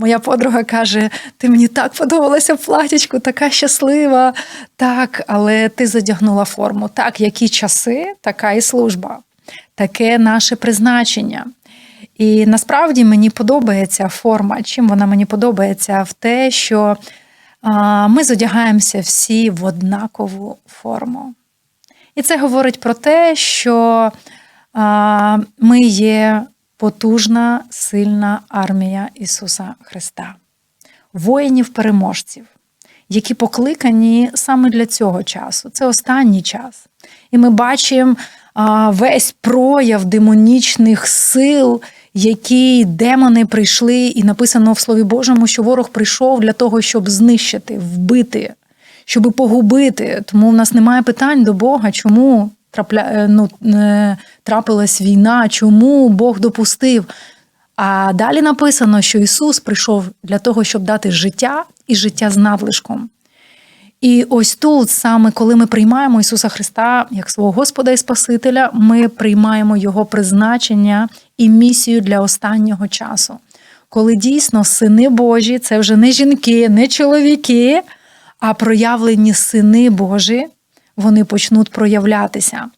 Моя подруга каже: ти мені так подобалася в платячку, така щаслива. Так, але ти задягнула форму. Так, які часи, така і служба, таке наше призначення. І насправді мені подобається форма. Чим вона мені подобається? В те, що ми зодягаємося всі в однакову форму. І це говорить про те, що ми є потужна, сильна армія Ісуса Христа, воїнів-переможців, які покликані саме для цього часу. Це останній час. І ми бачимо весь прояв демонічних сил, які демони прийшли, і написано в Слові Божому, що ворог прийшов для того, щоб знищити, вбити, щоб погубити. Тому в нас немає питань до Бога, чому трапля... е, ну, трапилась війна, чому Бог допустив. А далі написано, що Ісус прийшов для того, щоб дати життя і життя з надлишком. І ось тут, саме коли ми приймаємо Ісуса Христа як свого Господа і Спасителя, ми приймаємо Його призначення і місію для останнього часу. Коли дійсно сини Божі, це вже не жінки, не чоловіки, а проявлені сини Божі, вони почнуть проявлятися.